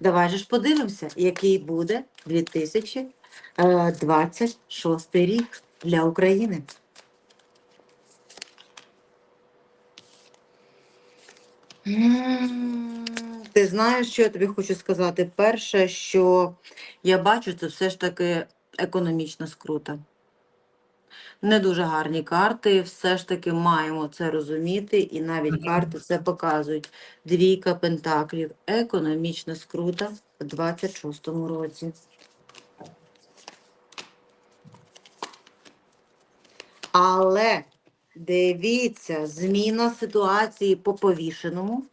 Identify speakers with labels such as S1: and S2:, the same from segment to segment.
S1: Давай же ж подивимося, який буде 2026 рік для України. Ти знаєш, що я тобі хочу сказати? Перше, що я бачу, це все ж таки економічна скрута. Не дуже гарні карти, все ж таки маємо це розуміти, і навіть карти це показують. Двійка пентаклів, економічна скрута в 26-му році. Але дивіться, зміна ситуації по повішеному.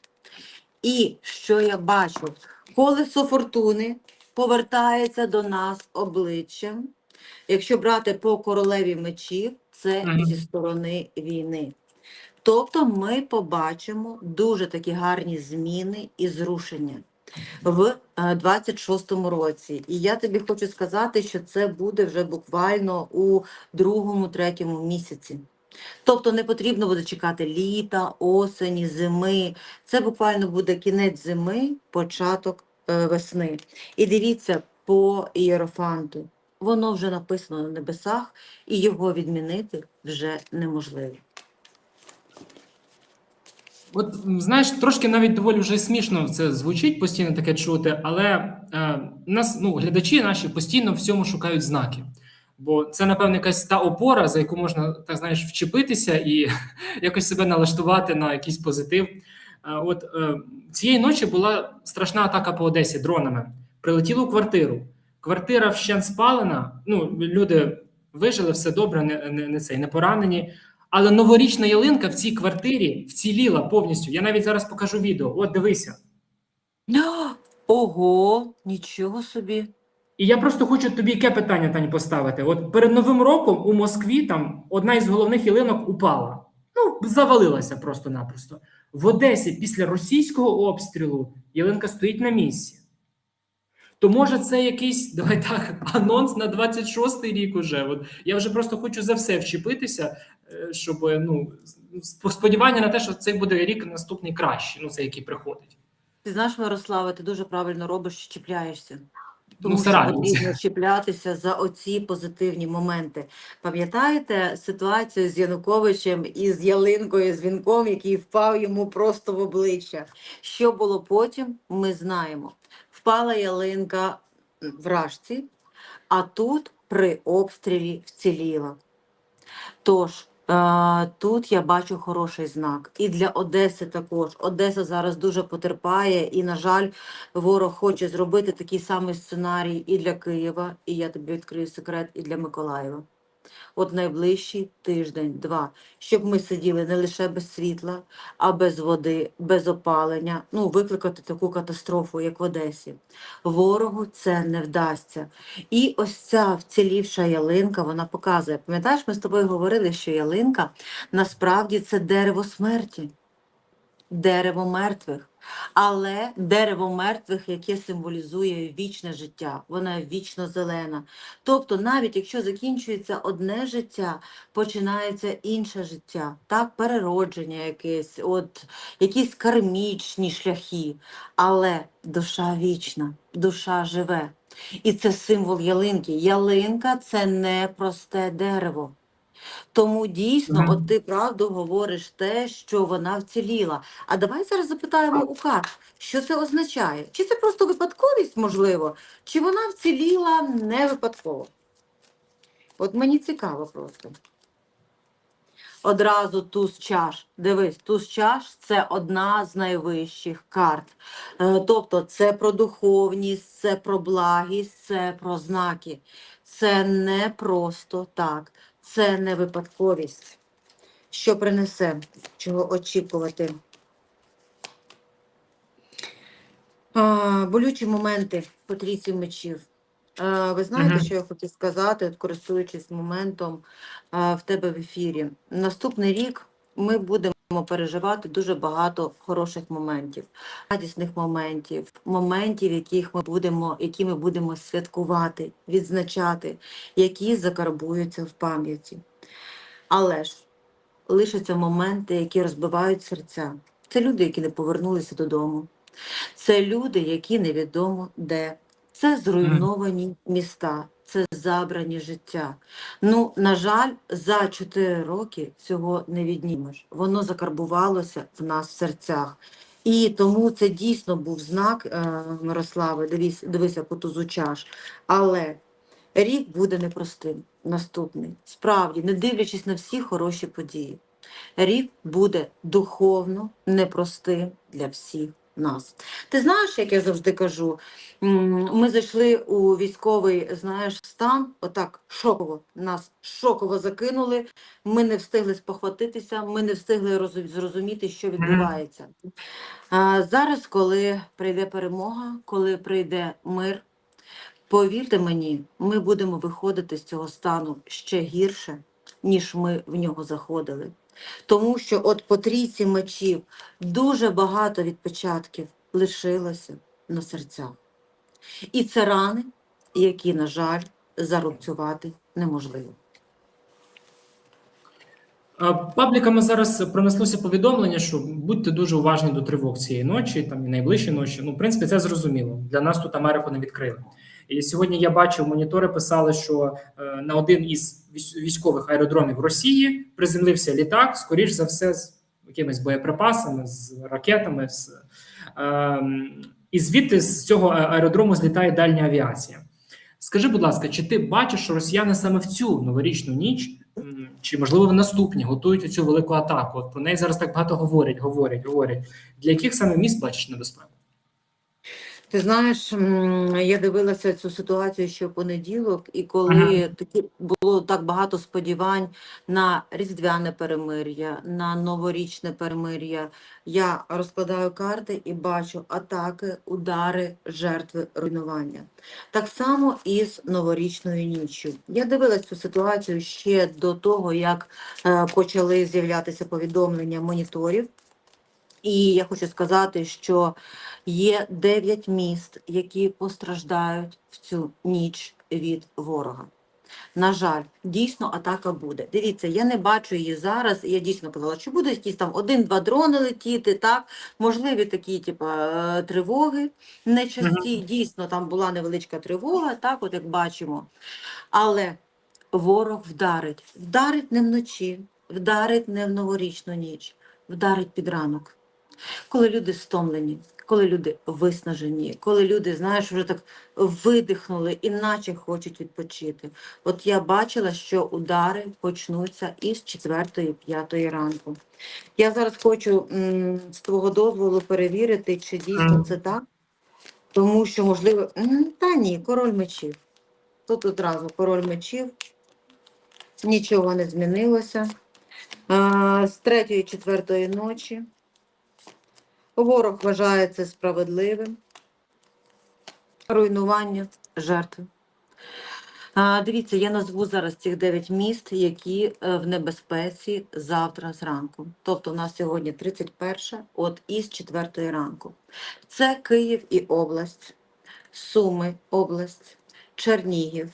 S1: І що я бачу? Колесо фортуни повертається до нас обличчям. Якщо брати по королеві мечів, це
S2: Мгм.
S1: зі сторони війни. Тобто ми побачимо дуже такі гарні зміни і зрушення в е, 26-му році. І я тобі хочу сказати, що це буде вже буквально у другому-третьому місяці. Тобто не потрібно буде чекати літа, осені, зими. Це буквально буде кінець зими, початок е, весни. І дивіться по ієрофанту. Воно вже написано на небесах, і його відмінити вже неможливо.
S2: От знаєш, трошки навіть доволі вже смішно це звучить постійно таке чути, але е, нас, ну, глядачі наші постійно в цьому шукають знаки. Бо це, напевно, якась та опора, за яку можна так знаєш, вчепитися і якось себе налаштувати на якийсь позитив. Е, от е, цієї ночі була страшна атака по Одесі дронами. Прилетіло у квартиру. Квартира вщент спалена. Ну, люди вижили, все добре, не, не, не цей, не поранені. Але новорічна ялинка в цій квартирі вціліла повністю. Я навіть зараз покажу відео. От дивися.
S1: Ого, нічого собі.
S2: І я просто хочу тобі яке питання Тань поставити. От перед новим роком у Москві там одна із головних ялинок упала. Ну, завалилася просто-напросто. В Одесі після російського обстрілу ялинка стоїть на місці. То може це якийсь давай так, анонс на 26-й рік уже. От я вже просто хочу за все вчепитися, е, щоб ну сподівання на те, що цей буде рік наступний кращий, ну це який приходить.
S1: Ти знаєш, Мирославе, ти дуже правильно робиш, що чіпляєшся. Тому
S2: Ну,
S1: що потрібно чіплятися за оці позитивні моменти. Пам'ятаєте ситуацію з Януковичем і з ялинкою, з вінком, який впав йому просто в обличчя? Що було потім, ми знаємо. Впала ялинка в Рашці, а тут при обстрілі вціліла. Тож, е, тут я бачу хороший знак. І для Одеси також. Одеса зараз дуже потерпає, і, на жаль, ворог хоче зробити такий самий сценарій і для Києва, і я тобі відкрию секрет, і для Миколаєва. От найближчий тиждень-два, щоб ми сиділи не лише без світла, а без води, без опалення, ну, викликати таку катастрофу, як в Одесі. Ворогу це не вдасться. І ось ця вцілівша ялинка, вона показує. Пам'ятаєш, ми з тобою говорили, що ялинка насправді це дерево смерті, дерево мертвих. Але дерево мертвих, яке символізує вічне життя, вона вічно зелена. Тобто, навіть якщо закінчується одне життя, починається інше життя, так, переродження якесь, от якісь кармічні шляхи. Але душа вічна, душа живе. І це символ ялинки. Ялинка це не просте дерево. Тому дійсно,
S2: Мгм.
S1: от ти правду говориш те, що вона вціліла. А давай зараз запитаємо у карт, що це означає? Чи це просто випадковість, можливо, чи вона вціліла не випадково? От мені цікаво просто. Одразу туз чаш. Дивись, туз чаш це одна з найвищих карт. Е, Тобто це про духовність, це про благість, це про знаки. Це не просто так, це не випадковість. Що принесе, чого очікувати? А, болючі моменти по трійці мечів. А, ви знаєте,
S2: Мгм.
S1: що я хочу сказати, от, користуючись моментом а, в тебе в ефірі? Наступний рік ми будемо переживати дуже багато хороших моментів, радісних моментів, моментів, яких ми будемо, які ми будемо святкувати, відзначати, які закарбуються в пам'яті. Але ж лишаться моменти, які розбивають серця. Це люди, які не повернулися додому. Це люди, які невідомо де. Це зруйновані міста, це забрані життя. Ну, на жаль, за 4 роки цього не віднімеш. Воно закарбувалося в нас в серцях. І тому це дійсно був знак е, Мирослави, дивись, дивися по тузу чаш. Але рік буде непростим, наступний. Справді, не дивлячись на всі хороші події. Рік буде духовно непростим для всіх нас. Ти знаєш, як я завжди кажу, ми зайшли у військовий, знаєш, стан, отак шоково, нас шоково закинули, ми не встигли спохватитися, ми не встигли зрозуміти, що відбувається. А зараз, коли прийде перемога, коли прийде мир, повірте мені, ми будемо виходити з цього стану ще гірше, ніж ми в нього заходили. Тому що от по трійці мечів дуже багато відпечатків лишилося на серцях. І це рани, які, на жаль, зарубцювати неможливо.
S2: Пабліками зараз пронеслося повідомлення, що будьте дуже уважні до тривог цієї ночі, там і найближчі ночі. Ну, в принципі, це зрозуміло. Для нас тут Америку не відкрили. І сьогодні я бачив, монітори писали, що е, на один із військ- військових аеродромів Росії приземлився літак, скоріш за все, з якимись боєприпасами, з ракетами. З, е, і звідти з цього аеродрому злітає дальня авіація. Скажи, будь ласка, чи ти бачиш, що росіяни саме в цю новорічну ніч, чи можливо в наступні готують цю велику атаку? От про неї зараз так багато говорять, говорять, говорять. Для яких саме міст бачиш небезпеку?
S1: Ти знаєш, я дивилася цю ситуацію ще в понеділок, і коли
S2: Ага.
S1: такі було так багато сподівань на різдвяне перемир'я, на новорічне перемир'я, я розкладаю карти і бачу атаки, удари, жертви, руйнування. Так само і з новорічною ніччю. Я дивилася цю ситуацію ще до того, як е, почали з'являтися повідомлення моніторів. І я хочу сказати, що є 9 міст, які постраждають в цю ніч від ворога. На жаль, дійсно атака буде. Дивіться, я не бачу її зараз. і Я дійсно казала, що буде якісь там один-два дрони летіти, так, можливі такі, типа, е, тривоги. Нечасті, дійсно, там була невеличка тривога, так, от як бачимо. Але ворог вдарить. Вдарить не вночі, вдарить не в новорічну ніч, вдарить під ранок коли люди стомлені, коли люди виснажені, коли люди, знаєш, вже так видихнули, іначе хочуть відпочити. От я бачила, що удари почнуться із 4-5 ранку. Я зараз хочу м, з твого дозволу перевірити, чи дійсно це так, тому що, можливо, м, та ні, король мечів. Тут одразу король мечів, нічого не змінилося. А, з 3-4 ночі. Ворог вважає це справедливим. Руйнування жертви. А, дивіться, я назву зараз цих 9 міст, які е, в небезпеці завтра зранку. Тобто у нас сьогодні 31, от із 4 ранку. Це Київ і область, Суми область, Чернігів,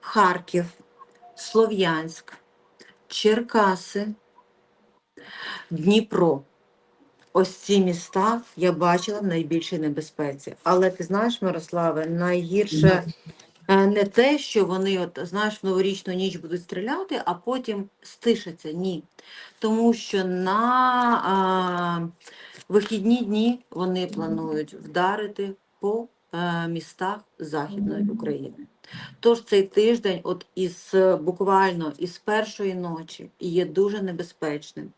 S1: Харків, Слов'янськ, Черкаси, Дніпро. Ось ці міста я бачила в найбільшій небезпеці. Але ти знаєш, Мирославе, найгірше е, не те, що вони, от знаєш, в новорічну ніч будуть стріляти, а потім стишаться. Ні. Тому що на а, вихідні дні вони планують вдарити по е, містах Західної України. Тож цей тиждень, от із буквально із першої ночі, є дуже небезпечним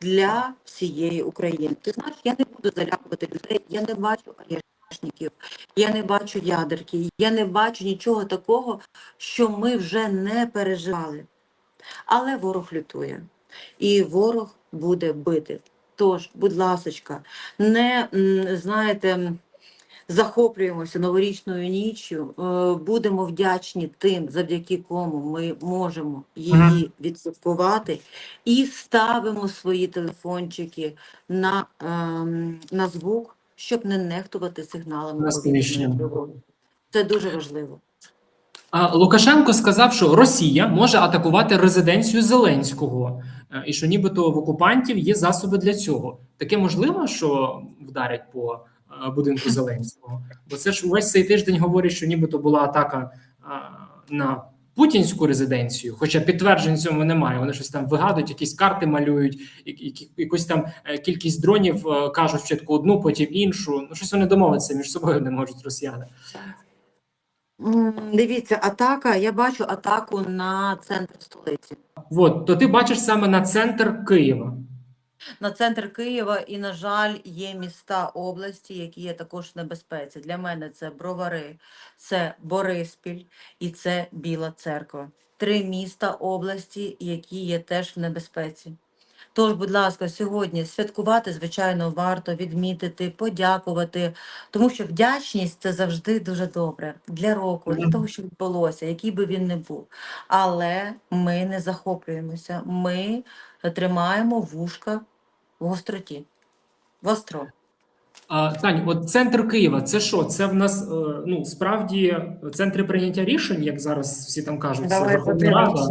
S1: для всієї України. Ти знаєш, я не буду залякувати людей, я не бачу арешників, я не бачу ядерки, я не бачу нічого такого, що ми вже не переживали. Але ворог лютує, і ворог буде бити. Тож, будь ласочка, не знаєте. Захоплюємося новорічною ніччю, е, будемо вдячні тим, завдяки кому ми можемо її відсвяткувати, і ставимо свої телефончики на, ем, на звук, щоб не нехтувати сигналами Це дуже важливо.
S2: Лукашенко сказав, що Росія може атакувати резиденцію Зеленського, е, і що нібито в окупантів є засоби для цього. Таке можливо, що вдарять по будинку Зеленського. Бо це ж увесь цей тиждень говорять, що нібито була атака е, на путінську резиденцію, хоча підтверджень цьому немає. Вони щось там вигадують, якісь карти малюють, якусь там е, кількість дронів е, кажуть спочатку одну, потім іншу. Ну щось вони домовитися між собою не можуть росіяни.
S1: Дивіться, атака. Я бачу атаку на центр столиці.
S2: От, то ти бачиш саме на центр Києва.
S1: На центр Києва, і, на жаль, є міста області, які є також в небезпеці. Для мене це Бровари, це Бориспіль і це Біла Церква. Три міста області, які є теж в небезпеці. Тож, будь ласка, сьогодні святкувати, звичайно, варто відмітити, подякувати, тому що вдячність це завжди дуже добре для року, для того, що відбулося, який би він не був. Але ми не захоплюємося. Ми тримаємо вушка в гостроті. Востро.
S2: А, Тань, от центр Києва, це що? Це в нас е, ну справді центри прийняття рішень, як зараз всі там кажуть, це Верховна Рада,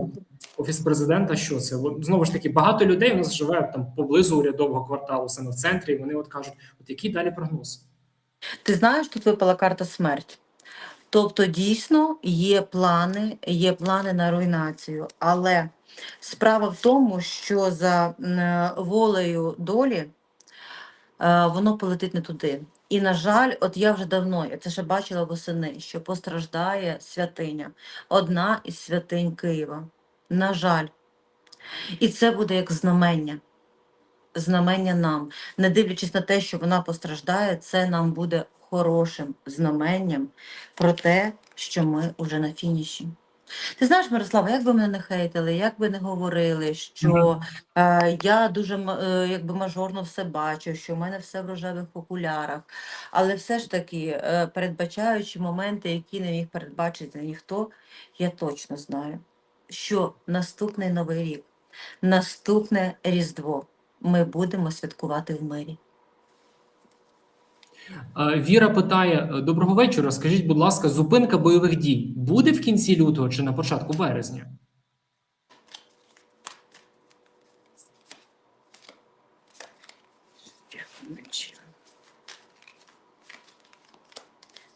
S2: офіс президента. Що це? От, знову ж таки, багато людей у нас живе там поблизу урядового кварталу, саме в центрі. І вони от кажуть, от який далі прогноз?
S1: Ти знаєш, тут випала карта смерть. Тобто, дійсно є плани, є плани на руйнацію. Але справа в тому, що за волею долі е, воно полетить не туди. І, на жаль, от я вже давно, я це ще бачила восени, що постраждає святиня, одна із святинь Києва. На жаль. І це буде як знамення. Знамення нам. Не дивлячись на те, що вона постраждає, це нам буде хорошим знаменням про те, що ми вже на фініші. Ти знаєш, Мирослава, як би мене не хейтили, як би не говорили, що е, я дуже е, якби мажорно все бачу, що в мене все в рожевих окулярах, але все ж таки, е, передбачаючи моменти, які не міг передбачити ніхто, я точно знаю, що наступний новий рік, наступне Різдво ми будемо святкувати в мирі.
S2: Е, Віра питає: е, доброго вечора. Скажіть, будь ласка, зупинка бойових дій буде в кінці лютого чи на початку березня?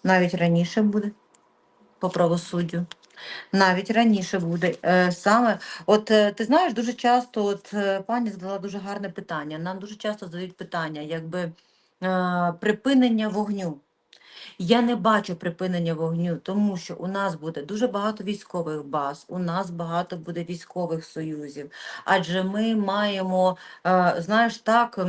S1: Навіть раніше буде по правосуддю. Навіть раніше буде. Е, саме, от ти знаєш, дуже часто, от пані задала дуже гарне питання. Нам дуже часто задають питання, якби припинення вогню. Я не бачу припинення вогню, тому що у нас буде дуже багато військових баз, у нас багато буде військових союзів. Адже ми маємо, е, знаєш, так.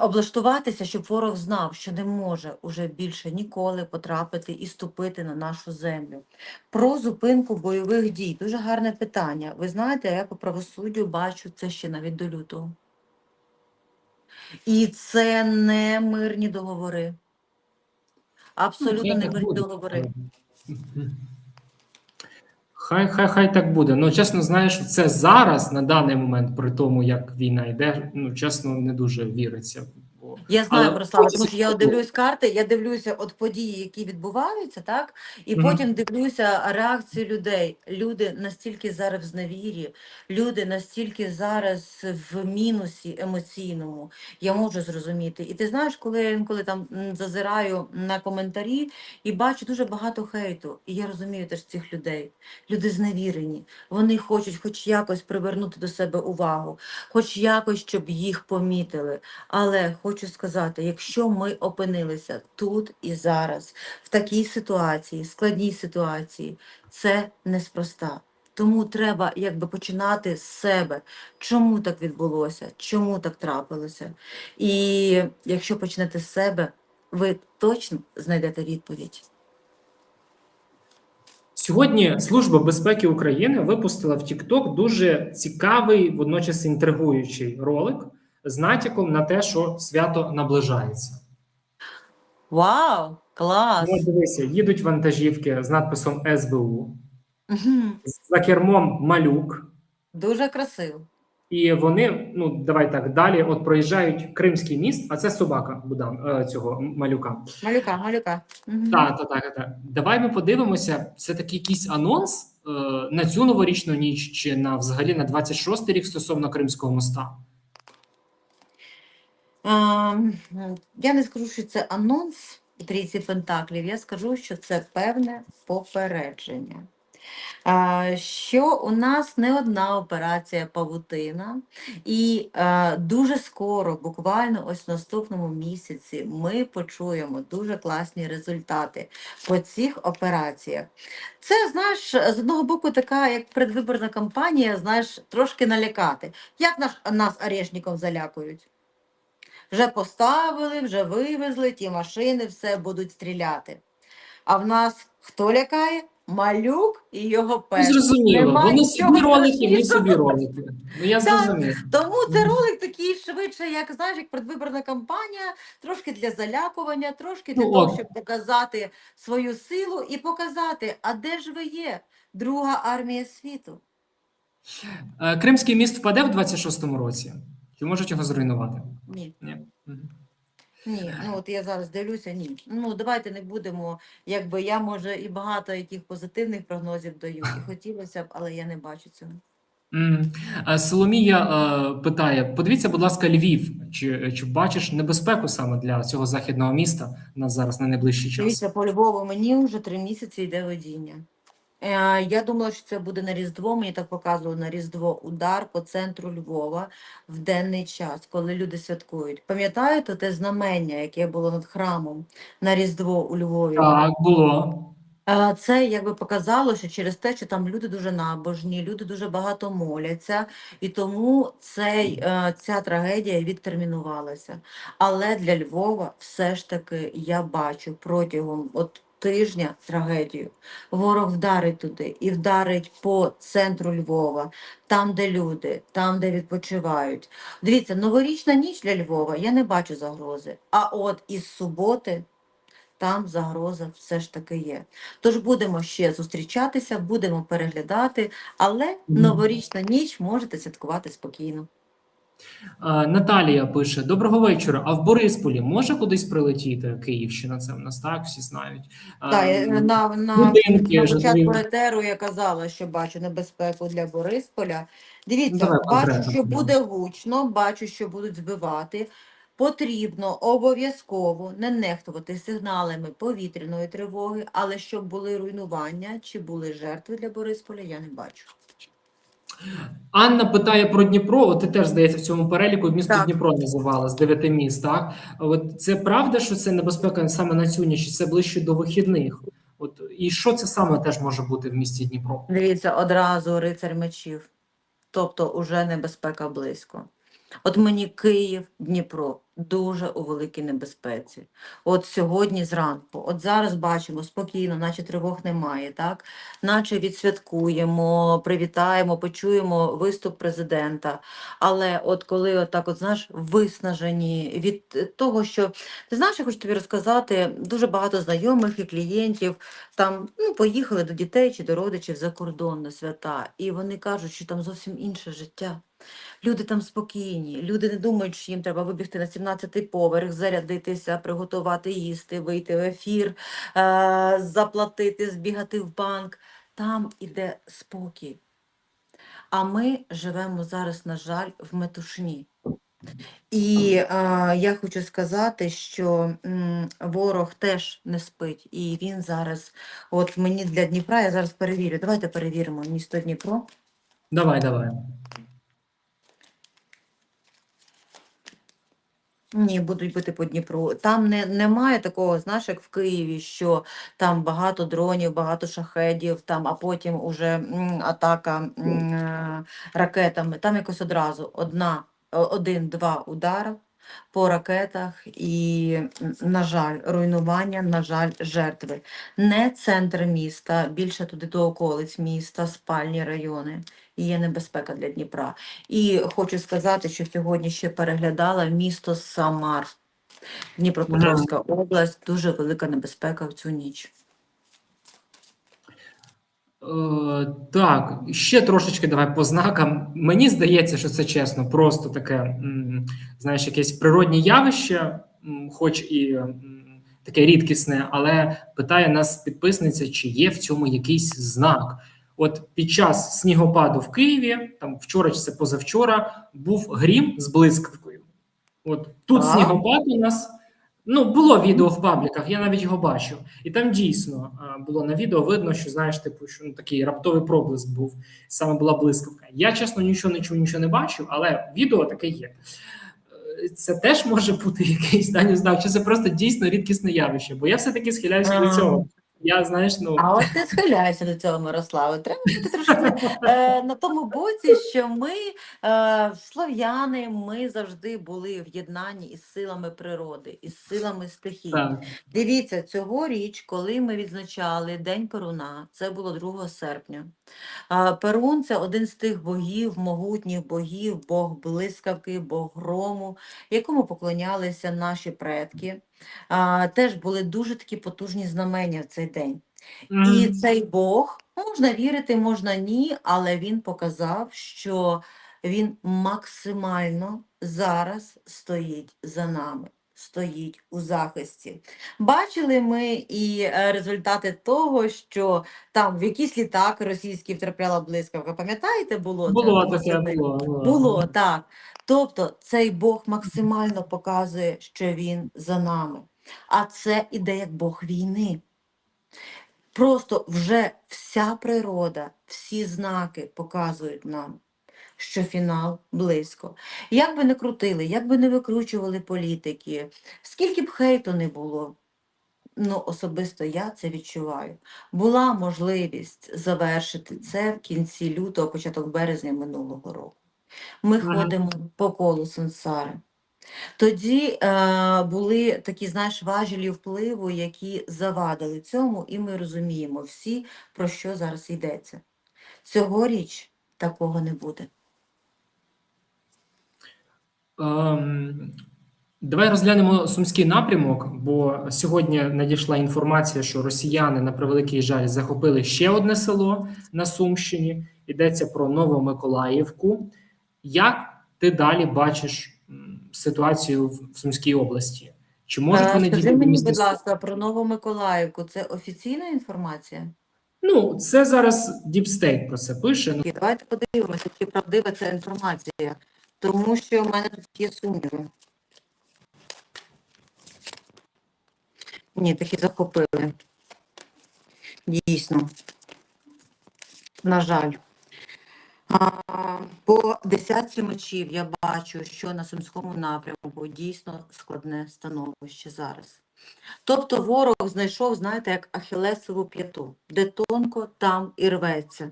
S1: облаштуватися, щоб ворог знав, що не може уже більше ніколи потрапити і ступити на нашу землю. Про зупинку бойових дій. Дуже гарне питання. Ви знаєте, я по правосуддю бачу це ще навіть до лютого. І це не мирні договори. Абсолютно не мирні договори.
S2: Хай, хай, хай так буде. Ну, чесно, знаєш, це зараз, на даний момент, при тому, як війна йде, ну, чесно, не дуже віриться.
S1: Я знаю,
S2: Але
S1: Мирослава, тому що я дивлюсь карти, я дивлюся от події, які відбуваються, так? І потім дивлюся реакцію людей. Люди настільки зараз в зневірі, люди настільки зараз в мінусі емоційному. Я можу зрозуміти. І ти знаєш, коли я інколи там зазираю на коментарі і бачу дуже багато хейту, і я розумію теж цих людей. Люди зневірені. Вони хочуть хоч якось привернути до себе увагу, хоч якось, щоб їх помітили. Але хочу сказати, якщо ми опинилися тут і зараз, в такій ситуації, складній ситуації, це неспроста. Тому треба якби починати з себе. Чому так відбулося? Чому так трапилося? І якщо почнете з себе, ви точно знайдете відповідь.
S2: Сьогодні Служба безпеки України випустила в TikTok дуже цікавий, водночас інтригуючий ролик з натяком на те, що свято наближається.
S1: Вау! Клас!
S2: Ну, дивися, їдуть вантажівки з надписом СБУ,
S1: Мгм.
S2: за кермом малюк,
S1: Дуже красиво.
S2: і вони, ну давай так далі. От проїжджають Кримський міст, а це собака Будан е, цього малюка.
S1: Малюка, малюка. Мгм.
S2: Так, так, так, так. Давай ми подивимося. Це такий якийсь анонс е, на цю новорічну ніч чи на взагалі на 26 рік стосовно Кримського моста.
S1: Я не скажу, що це анонс трійці Пентаклів, я скажу, що це певне попередження. Що у нас не одна операція павутина, і е, дуже скоро, буквально ось в наступному місяці, ми почуємо дуже класні результати по цих операціях. Це, знаєш, з одного боку, така як предвиборна кампанія, знаєш, трошки налякати. Як наш, нас орешником залякують? Вже поставили, вже вивезли, ті машини, все будуть стріляти. А в нас хто лякає? Малюк і його пес.
S2: зрозуміло, вони собі ролики, ми собі ролики. Ну я
S1: Так.
S2: зрозумів.
S1: Тому це ролик такий швидше, як знаєш, як предвиборна кампанія, трошки для залякування, трошки для
S2: Ну,
S1: того,
S2: от.
S1: щоб показати свою силу і показати, а де ж ви є? Друга армія світу.
S2: Е, Кримський міст впаде в 26-му році. Чи можуть його зруйнувати?
S1: Ні.
S2: Ні.
S1: Ні, ну от я зараз дивлюся, ні. Ну давайте не будемо, якби я може і багато яких позитивних прогнозів даю, і хотілося б, але я не бачу цього.
S2: Соломія питає: подивіться, будь ласка, Львів. Чи, чи бачиш небезпеку саме для цього західного міста на зараз на найближчий час?
S1: Дивіться, по Львову мені вже три місяці йде водіння. Е, Я думала, що це буде на Різдво. Мені так показували на Різдво удар по центру Львова в денний час, коли люди святкують. Пам'ятаєте те знамення, яке було над храмом на Різдво у Львові?
S2: Так, було.
S1: Е, Це якби показало, що через те, що там люди дуже набожні, люди дуже багато моляться, і тому цей, е, ця трагедія відтермінувалася. Але для Львова все ж таки я бачу протягом от тижня трагедію. Ворог вдарить туди і вдарить по центру Львова, там, де люди, там, де відпочивають. Дивіться, новорічна ніч для Львова я не бачу загрози. А от із суботи там загроза все ж таки є. Тож будемо ще зустрічатися, будемо переглядати, але новорічна ніч можете святкувати спокійно.
S2: Е, Наталія пише: Доброго вечора. А в Борисполі може кудись прилетіти? Київщина, це в нас так, всі знають. Е,
S1: Так, я на, на, на початку етеру я казала, що бачу небезпеку для Борисполя. Дивіться,
S2: Давай
S1: бачу,
S2: конкретно,
S1: що буде гучно, бачу, що будуть збивати. Потрібно обов'язково не нехтувати сигналами повітряної тривоги, але щоб були руйнування чи були жертви для Борисполя, я не бачу.
S2: Анна питає про Дніпро. От ти теж здається в цьому переліку місто
S1: Так.
S2: Дніпро називала з дев'яти міст. Так от це правда, що це небезпека саме на цю ніч, це ближче до вихідних? От і що це саме теж може бути в місті Дніпро?
S1: Дивіться, одразу рицар мечів. Тобто уже небезпека близько. От мені Київ, Дніпро дуже у великій небезпеці. От сьогодні зранку, от зараз бачимо спокійно, наче тривог немає, так? Наче відсвяткуємо, привітаємо, почуємо виступ президента. Але от коли отак, от знаєш, виснажені від того, що ти знаєш, я хочу тобі розказати, дуже багато знайомих і клієнтів там ну, поїхали до дітей чи до родичів за кордон на свята, і вони кажуть, що там зовсім інше життя. Люди там спокійні, люди не думають, що їм треба вибігти на 17-й поверх, зарядитися, приготувати їсти, вийти в ефір, е- заплатити, збігати в банк. Там іде спокій. А ми живемо зараз, на жаль, в метушні. І е, я хочу сказати, що м, ворог теж не спить, і він зараз, от мені для Дніпра, я зараз перевірю. Давайте перевіримо місто Дніпро.
S2: Давай, давай.
S1: Ні, будуть бити по Дніпру. Там не, немає такого, знаєш, як в Києві, що там багато дронів, багато шахедів, там, а потім уже м, атака м, е, ракетами. Там якось одразу одна, один-два удара по ракетах і, на жаль, руйнування, на жаль, жертви. Не центр міста, більше туди до околиць міста, спальні райони. І є небезпека для Дніпра. І хочу сказати, що сьогодні ще переглядала місто Самар, Дніпропетровська область, дуже велика небезпека в цю ніч.
S2: Е, так, ще трошечки давай по знакам. Мені здається, що це чесно, просто таке, знаєш, якесь природнє явище, хоч і таке рідкісне, але питає нас підписниця, чи є в цьому якийсь знак. От під час снігопаду в Києві, там вчора чи це позавчора, був грім з блискавкою. От тут
S1: Так.
S2: снігопад у нас. Ну, було відео в пабліках, я навіть його бачив. І там дійсно було на відео видно, що знаєш, типу, що ну, такий раптовий проблиск був, саме була блискавка. Я чесно нічого не чув, нічого не бачив, але відео таке є. Е, Це теж може бути якийсь даний знак, чи це просто дійсно рідкісне явище, бо я все-таки схиляюся до цього. Я знаєш, ну
S1: А от ти схиляєшся до цього, Мирославе. Треба бути трошки е, на тому боці, що ми, е, слов'яни, ми завжди були в єднанні із силами природи, із силами стихій.
S2: так.
S1: Дивіться, цьогоріч, коли ми відзначали День Перуна, це було 2 серпня. А, Перун це один з тих богів, могутніх богів, Бог блискавки, Бог грому, якому поклонялися наші предки. А, Теж були дуже такі потужні знамення в цей день. І цей Бог, можна вірити, можна ні, але він показав, що він максимально зараз стоїть за нами, стоїть у захисті. Бачили ми і е, результати того, що там в якісь літак російські втрапляла блискавка. Пам'ятаєте, було
S2: Було
S1: було
S2: таке, було. Було,
S1: Було, так. Тобто цей Бог максимально показує, що він за нами. А це іде як Бог війни. Просто вже вся природа, всі знаки показують нам, що фінал близько. Як би не крутили, як би не викручували політики, скільки б хейту не було, ну особисто я це відчуваю. Була можливість завершити це в кінці лютого, початок березня минулого року. Ми
S2: Ага.
S1: ходимо по колу сансари. Тоді е, були такі, знаєш, важелі впливу, які завадили цьому, і ми розуміємо всі, про що зараз йдеться. Цьогоріч такого не буде.
S2: Ем, давай розглянемо сумський напрямок, бо сьогодні надійшла інформація, що росіяни на превеликий жаль захопили ще одне село на Сумщині. Йдеться про Новомиколаївку. Як ти далі бачиш ситуацію в Сумській області? Чи можуть
S1: Е,
S2: вони
S1: Скажи
S2: дійти до
S1: мені, будь ласка, про Новомиколаївку. Це офіційна інформація?
S2: Ну, це зараз Діпстейт про це пише. Ну,
S1: Давайте подивимося, чи правдива ця інформація, тому що в мене тут є сумніви. Ні, таки захопили. Дійсно. На жаль. А, по десятці мечів я бачу, що на Сумському напрямку дійсно складне становище зараз. Тобто ворог знайшов, знаєте, як ахілесову п'яту, де тонко, там і рветься.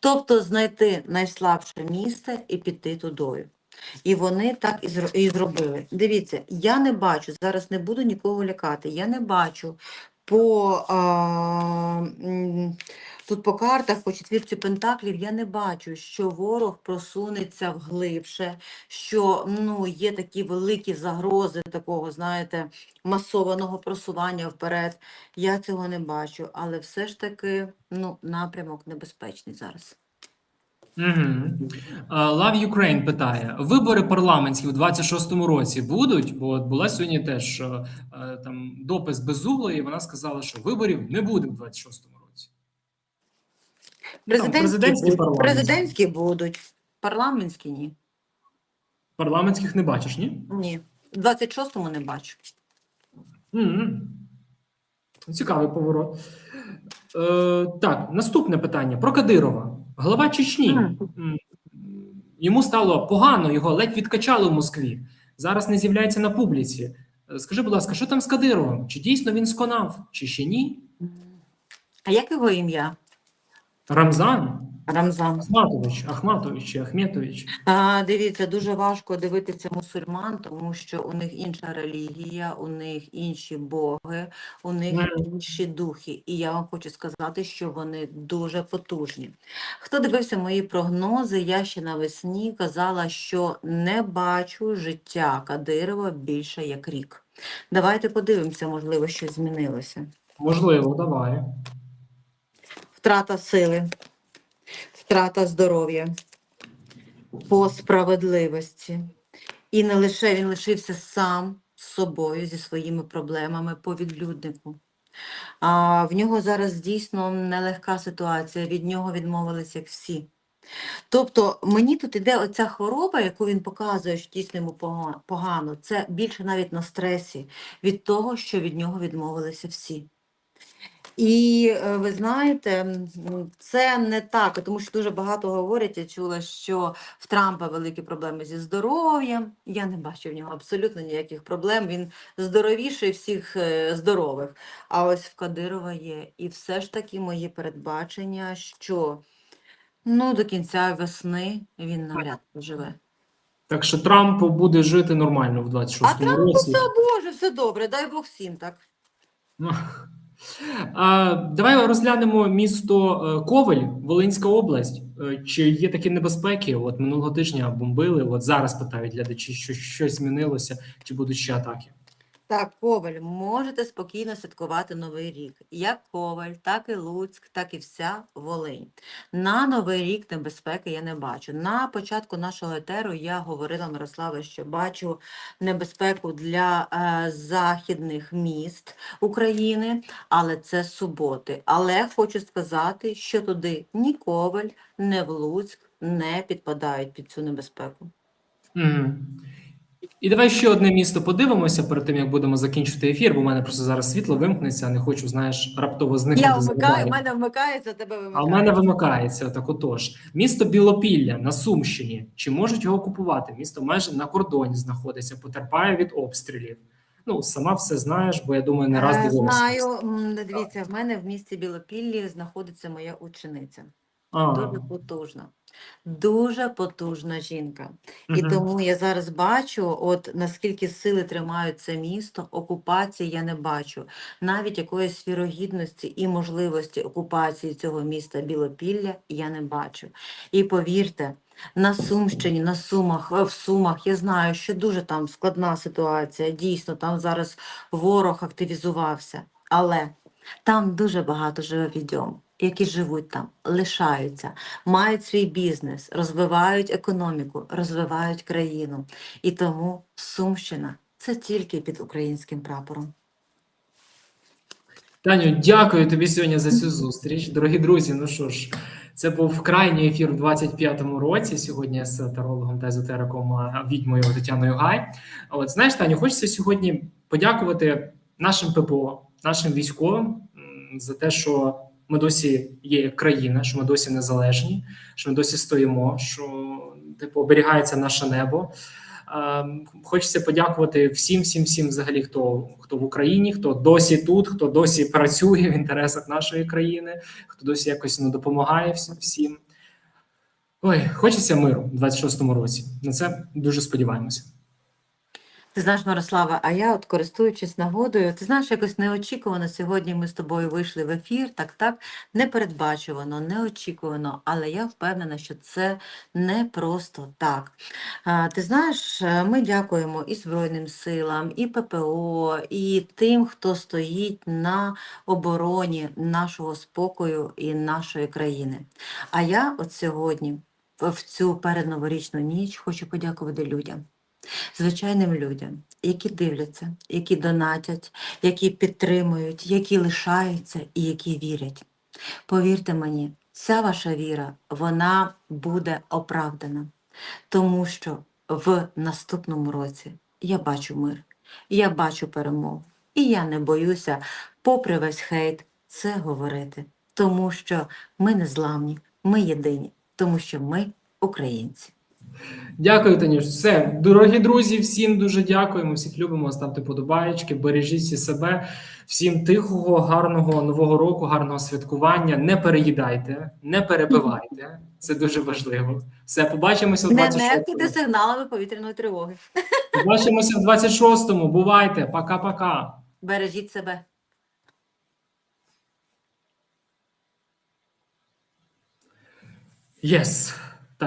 S1: Тобто знайти найслабше місце і піти тудою. І вони так і зробили. Дивіться, я не бачу, зараз не буду нікого лякати, я не бачу по, а, тут по картах, по четвірці пентаклів, я не бачу, що ворог просунеться вглибше, що ну, є такі великі загрози такого, знаєте, масованого просування вперед. Я цього не бачу, але все ж таки ну, напрямок небезпечний зараз.
S2: Угу. Love Ukraine питає: вибори парламентські в 26-му році будуть? Бо от була сьогодні теж е, е, там допис безуглої, і вона сказала, що виборів не буде в 26-му році. Ну, там
S1: Президентські,
S2: президентські,
S1: будуть,
S2: парламентські.
S1: президентські будуть, парламентські ні.
S2: Парламентських не бачиш, ні?
S1: Ні. В 26-му не бачу.
S2: Мгм. Цікавий поворот. Е, так, наступне питання про Кадирова. Глава Чечні. Йому стало погано, його ледь відкачали в Москві. Зараз не з'являється на публіці. Е, Скажи, будь ласка, що там з Кадировим? Чи дійсно він сконав, чи ще ні?
S1: А як його ім'я?
S2: Рамзан
S1: Рамзан.
S2: Ахматович, Ахматович чи Ахметович.
S1: А, дивіться, дуже важко дивитися мусульман, тому що у них інша релігія, у них інші боги, у них інші духи. І я вам хочу сказати, що вони дуже потужні. Хто дивився мої прогнози, я ще навесні казала, що не бачу життя Кадирова більше як рік. Давайте подивимося, можливо, щось змінилося.
S2: Можливо, давай.
S1: Втрата сили, втрата здоров'я по справедливості. І не лише він лишився сам з собою зі своїми проблемами по відлюднику. А в нього зараз дійсно нелегка ситуація. Від нього відмовились як всі. Тобто мені тут іде оця хвороба, яку він показує, що дійсно йому погано. Це більше навіть на стресі від того, що від нього відмовилися всі. І е, ви знаєте, це не так, тому що дуже багато говорять. Я чула, що в Трампа великі проблеми зі здоров'ям. Я не бачу в нього абсолютно ніяких проблем. Він здоровіший всіх е, здорових. А ось в Кадирова є. І все ж таки моє передбачення, що ну, до кінця весни він навряд живе.
S2: Так що Трамп буде жити нормально в
S1: А
S2: 26-му
S1: Трампу все Боже, все добре, дай Бог всім так.
S2: Давай розглянемо місто Коваль, Ковель, Волинська область. Е, Чи є такі небезпеки? От минулого тижня бомбили. От зараз питають глядачі, що щось змінилося, чи будуть ще атаки.
S1: Так, Коваль, можете спокійно святкувати Новий рік. Як Коваль, так і Луцьк, так і вся Волинь. На Новий рік небезпеки я не бачу. На початку нашого етеру я говорила Мирославе, що бачу небезпеку для е, західних міст України, але це суботи. Але хочу сказати, що туди ні Коваль, ні в Луцьк не підпадають під цю небезпеку.
S2: Мгм. І давай ще одне місто подивимося перед тим, як будемо закінчити ефір, бо в мене просто зараз світло вимкнеться, не хочу, знаєш, раптово зникнути.
S1: Я вмикаю, в мене вмикається, тебе
S2: А в мене вимикається так. Отож, місто Білопілля на Сумщині. Чи можуть його купувати? Місто майже на кордоні знаходиться, потерпає від обстрілів. Ну, сама все знаєш, бо я думаю, не раз
S1: Е,
S2: дивилася.
S1: Знаю, дивіться, в мене в місті Білопіллі знаходиться моя учениця.
S2: А,
S1: Дуже потужна, дуже потужна жінка. І тому я зараз бачу, от наскільки сили тримають це місто, окупації я не бачу. Навіть якоїсь вірогідності і можливості окупації цього міста Білопілля я не бачу. І повірте, на Сумщині, на Сумах, е, в Сумах, я знаю, що дуже там складна ситуація. Дійсно, там зараз ворог активізувався. Але там дуже багато живе відьом, які живуть там, лишаються, мають свій бізнес, розвивають економіку, розвивають країну. І тому Сумщина це тільки під українським прапором.
S2: Таню, дякую тобі сьогодні за цю зустріч. Дорогі друзі, ну що ж, це був крайній ефір у 25-му році. Сьогодні з тарологом та езотериком відьмою Тетяною Гай. От знаєш, Таню, хочеться сьогодні подякувати нашим ППО, нашим військовим за те, що ми досі є країна, що ми досі незалежні, що ми досі стоїмо, що типу оберігається наше небо. Ем, Хочеться подякувати всім, всім, всім, взагалі, хто хто в Україні, хто досі тут, хто досі працює в інтересах нашої країни, хто досі якось ну, допомагає всім. всім. Ой, хочеться миру у 26-му році. На це дуже сподіваємося.
S1: Ти знаєш, Мирослава, а я, от користуючись нагодою, ти знаєш, якось неочікувано сьогодні ми з тобою вийшли в ефір, так, так, непередбачувано, неочікувано, але я впевнена, що це не просто так. А, ти знаєш, е, ми дякуємо і Збройним силам, і ППО, і тим, хто стоїть на обороні нашого спокою і нашої країни. А я от сьогодні, в в цю передноворічну ніч, хочу подякувати людям звичайним людям, які дивляться, які донатять, які підтримують, які лишаються і які вірять. Повірте мені, ця ваша віра, вона буде оправдана, тому що в наступному році я бачу мир, я бачу перемогу, і я не боюся, попри весь хейт, це говорити, тому що ми не зламні, ми єдині, тому що ми українці.
S2: Дякую, Танюш. Все, дорогі друзі, всім дуже дякуємо. Всіх любимо. Ставте подобаєчки, бережіть себе. Всім тихого, гарного нового року, гарного святкування. Не переїдайте, не перебивайте. Це дуже важливо. Все, побачимося в 26-му.
S1: нехтуйте сигналами повітряної тривоги.
S2: Побачимося в 26-му. Бувайте. Пока-пока.
S1: Бережіть себе.
S2: Єс.